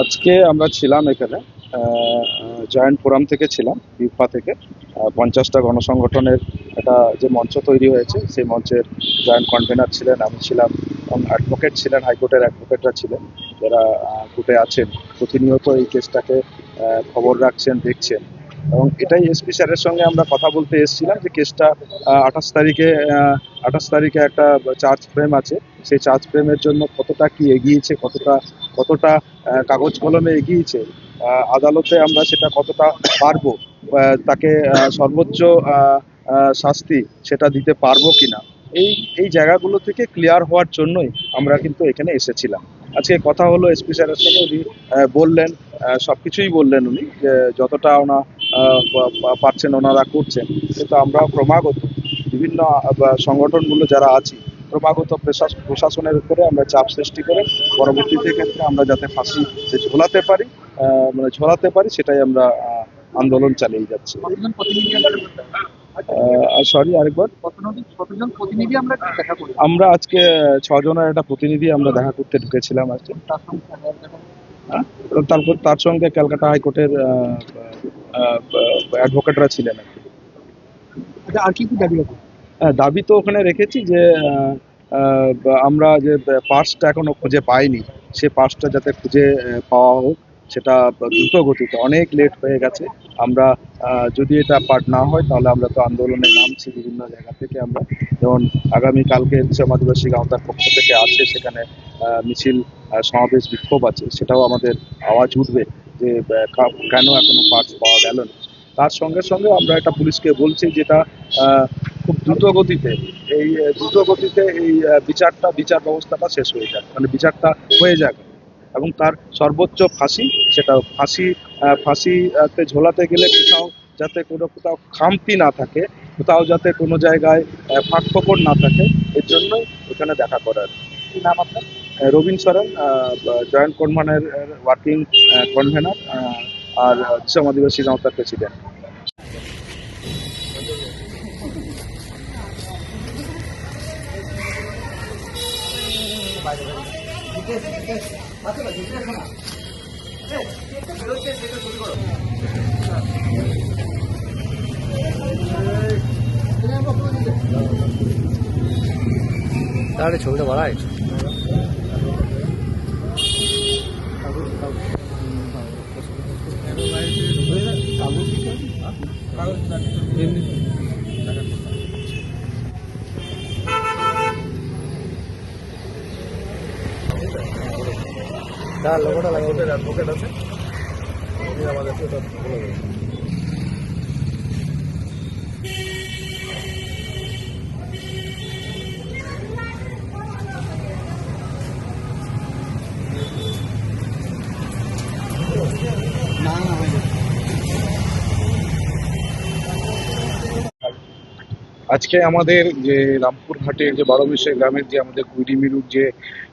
আজকে আমরা ছিলাম এখানে জয়েন্ট ফোরাম থেকে ছিলাম, বিফা থেকে। পঞ্চাশটা গণসংগঠনের একটা যে মঞ্চ তৈরি হয়েছে, সেই মঞ্চের জয়েন্ট কনভেনার ছিলেন, আমি ছিলাম, এবং অ্যাডভোকেট ছিলেন হাইকোর্টের অ্যাডভোকেটরা ছিলেন, যারা কোর্টে আছেন। প্রতিনিয়ত এই কেসটাকে খবর রাখছেন, দেখছেন। এবং এটাই এসপি স্যারের সঙ্গে আমরা কথা বলতে এসেছিলাম যে কেসটা আঠাশ তারিখে আঠাশ তারিখে একটা চার্জ ফ্রেম আছে। সেই চার্জ ফ্রেমের জন্য কতটা কি এগিয়েছে, কতটা কতটা কাগজ কলমে এগিয়েছে আদালতে আমরা সেটা কতটা পারব তাকে সর্বোচ্চ শাস্তি সেটা দিতে পারব কিনা এই এই জায়গাগুলো থেকে ক্লিয়ার হওয়ার জন্যই আমরা কিন্তু এখানে এসেছিলাম। আজকে কথা হলো এসপি স্যারের সঙ্গে উনি বললেন আহ, সবকিছুই বললেন উনি যে যতটা ওনা পারছেন ওনারা করছেন কিন্তু আমরা ক্রমাগত বিভিন্ন সংগঠনগুলো যারা আছি ক্রমাগত প্রশাসনের উপরে আমরা চাপ সৃষ্টি করে পরবর্তীতে ক্ষেত্রে আমরা যাতে ফাঁসি ঝোলাতে পারি মানে ঝোলাতে পারি সেটাই আমরা আন্দোলন চালিয়ে যাচ্ছি। কতজন প্রতিনিধি আমরা সরি আরেকবার? আমরা দেখা আমরা আজকে ছজনের একটা প্রতিনিধি আমরা দেখা করতে ঢুকেছিলাম আজকে। তার সঙ্গে দেখা দেখা হ্যাঁ? তারপর তার সঙ্গে ক্যালকাটা হাইকোর্টের অ্যাডভোকেটরা ছিলেন আর কি। আচ্ছা, আর কি দাবি হ্যাঁ, দাবি তো ওখানে রেখেছি যে আমরা যে পার্সটা এখনও খুঁজে পাইনি, সে পার্সটা যাতে খুঁজে পাওয়া হোক, সেটা দ্রুত গতিতে, অনেক লেট হয়ে গেছে। আমরা যদি এটা পার্ট না হয়, তাহলে আমরা তো আন্দোলনে নামছি বিভিন্ন জায়গা থেকে আমরা। যেমন আগামী কালকে শ্যাম গাঁওতার পক্ষ থেকে আছে, সেখানে মিছিল সমাবেশ বিক্ষোভ আছে, সেটাও আমাদের আওয়াজ উঠবে যে কেন এখনও পার্স পাওয়া গেল না। তার সঙ্গে সঙ্গে আমরা এটা পুলিশকে বলছি যেটা খুব দ্রুত গতিতে এই দ্রুত গতিতে এই বিচারটা, বিচার ব্যবস্থাটা শেষ হয়ে যাক। মানে বিচারটা হয়ে যাক। এবং তার সর্বোচ্চ ফাঁসি সেটা ফাঁসি ফাঁসিতে ঝোলাতে গেলে কোথাও যাতে কোনো, কোথাও খামতি না থাকে, কোথাও যাতে কোনো জায়গায় ফাঁক ফোকর না থাকে, এর জন্যই এখানে দেখা করার। নাম আপনার? Rabin Soren joint convener working convener আর দিশাম আদিবাসী গাঁওতার প্রেসিডেন্ট তাহলে ছবিটা বাড়ায় তার লোকটা লাগে ওদের অ্যাডভোকেট আছে। উনি আমাদেরকে ওটা আজকে আমাদের যে রামপুরহাটের যে বারোবিশে গ্রামের যে আমাদের কুইডি মিরুর যে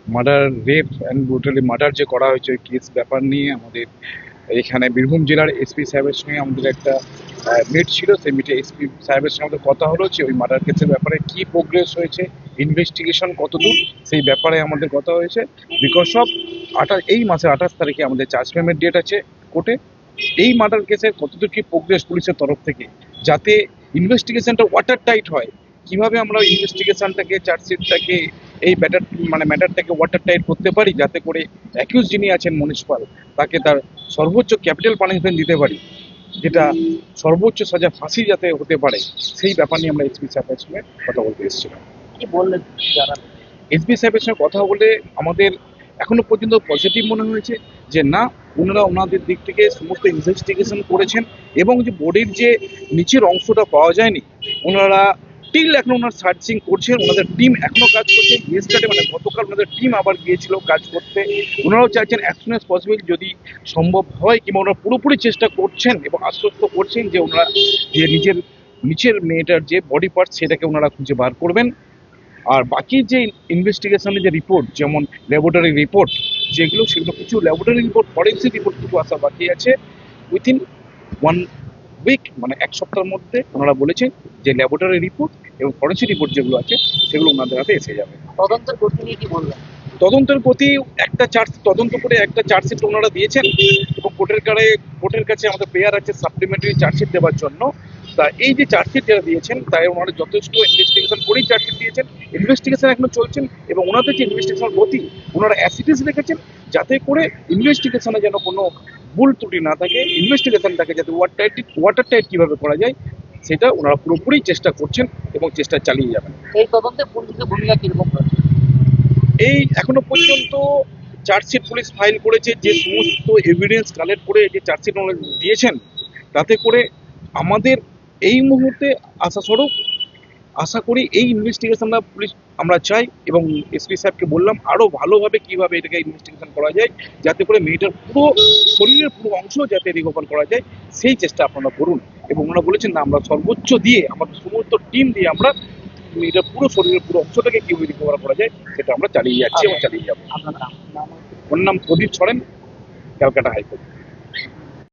murder, rape and brutally murder যে করা হয়েছে ওই কেস ব্যাপার নিয়ে আমাদের এখানে বীরভূম জেলার এসপি সাহেবের সঙ্গে আমাদের একটা মিট ছিল। সেই মিটে এসপি সাহেবের সঙ্গে আমাদের কথা হলো যে ওই মার্ডার কেসের ব্যাপারে কি প্রোগ্রেস হয়েছে ইনভেস্টিগেশন কতদূর, সেই ব্যাপারে আমাদের কথা হয়েছে। বিকজ অফ আঠাশ এই মাসের আঠাশ তারিখে আমাদের চার্জ পেমেন্ট ডেট আছে কোর্টে। এই মার্ডার কেসের কতদূর কি প্রোগ্রেস পুলিশের তরফ থেকে, যাতে ইনভেস্টিগেশনটা ওয়াটার টাইট হয়, কীভাবে আমরা ইনভেস্টিগেশনটাকে চার্জশিটটাকে এই ব্যাটার মানে ম্যাটারটাকে ওয়াটার টাইট করতে পারি যাতে করে অ্যাকিউজ যিনি আছেন মনীষপাল তাকে তার সর্বোচ্চ ক্যাপিটাল পানিশমেন্ট দিতে পারি যেটা সর্বোচ্চ সাজা ফাঁসি যাতে হতে পারে সেই ব্যাপার নিয়ে আমরা এসপি সাহেবের সঙ্গে কথা বলতে এসেছিলাম। কি বললেন এসপি সাহেবের সঙ্গে কথা বলে আমাদের এখনও পর্যন্ত পজিটিভ মনে হয়েছে যে না ওনারা ওনাদের দিক থেকে সমস্ত ইনভেস্টিগেশন করেছেন এবং যে বোর্ডের যে নিচের অংশটা পাওয়া যায়নি ওনারা টিল এখন ওনার সার্চিং করছেন, ওনাদের টিম এখনও কাজ করছে। ইয়েস্টারডে মানে গতকাল ওনাদের টিম আবার গিয়েছিল কাজ করতে। ওনারাও চাইছেন অ্যাজ সুন পসিবল যদি সম্ভব হয়, কিংবা ওনারা পুরোপুরি চেষ্টা করছেন এবং আশ্বস্ত করছেন যে ওনারা যে নিজের, নিচের মেয়েটার যে বডি পার্ট সেটাকে ওনারা খুঁজে বার করবেন। আর বাকি যে ইনভেস্টিগেশনের যে রিপোর্ট যেমন ল্যাবরেটরি রিপোর্ট যেগুলো সেগুলো কিছু ল্যাবরেটরি রিপোর্ট ফরেন্সিক রিপোর্ট কিছু আসা বাকি আছে। উইথিন ওয়ান উইক মানে এক সপ্তাহের মধ্যে ওনারা বলেছেন যে ল্যাবরেটরি রিপোর্ট এবং ফরেন্সিক রিপোর্ট যেগুলো আছে সেগুলো ওনাদের হাতে এসে যাবে। তদন্তের গতি নিয়ে কি বললেন? তদন্তের প্রতি একটা চার্জ তদন্ত করে একটা চার্জশিট ওনারা দিয়েছেন এবং কোর্টের কাছে কোর্টের কাছে আমাদের প্রেয়ার আছে সাপ্লিমেন্টারি চার্জশিট দেওয়ার জন্য। তা এই যে চার্জশিট যারা দিয়েছেন তাই ওনারা যথেষ্ট ইনভেস্টিগেশন করেই চার্জশিট দিয়েছেন। ইনভেস্টিগেশন এখনও চলছেন এবং ওনাদের যে ইনভেস্টিগেশন গতি ওনারা অ্যাসিডিস রেখেছেন যাতে করে ইনভেস্টিগেশনে যেন কোনো ভুল ত্রুটি না থাকে ইনভেস্টিগেশনটাকে যাতে ওয়াটার টাইট ওয়াটার টাইট কীভাবে করা যায় সেটা ওনারা পুরোপুরি চেষ্টা করছেন এবং চেষ্টা চালিয়ে যাবেন। এই তদন্তে পুলিশের ভূমিকা কীরকম এই এখনও পর্যন্ত চার্জশিট পুলিশ ফাইল করেছে যে সমস্ত এভিডেন্স কালেক্ট করে যে চার্জশিট দিয়েছেন তাতে করে আমাদের এই মুহূর্তে আশাস্বরূপ আশা করি এই ইনভেস্টিগেশনটা পুলিশ আমরা চাই এবং এসপি সাহেবকে বললাম আরও ভালোভাবে কীভাবে এটাকে ইনভেস্টিগেশন করা যায় যাতে করে মেয়েটার পুরো শরীরের পুরো অংশ যাতে রিকভার করা যায় সেই চেষ্টা আপনারা করুন। এবং ওনারা বলেছেন না আমরা সর্বোচ্চ দিয়ে আমাদের সমস্ত টিম দিয়ে আমরা মেয়েটার পুরো শরীরের পুরো অংশটাকে কীভাবে রিকভার করা যায় সেটা আমরা চালিয়ে যাচ্ছি এবং চালিয়ে যাব। ওর নাম প্রদীপ ছড়েন ক্যালকাটা হাইকোর্ট।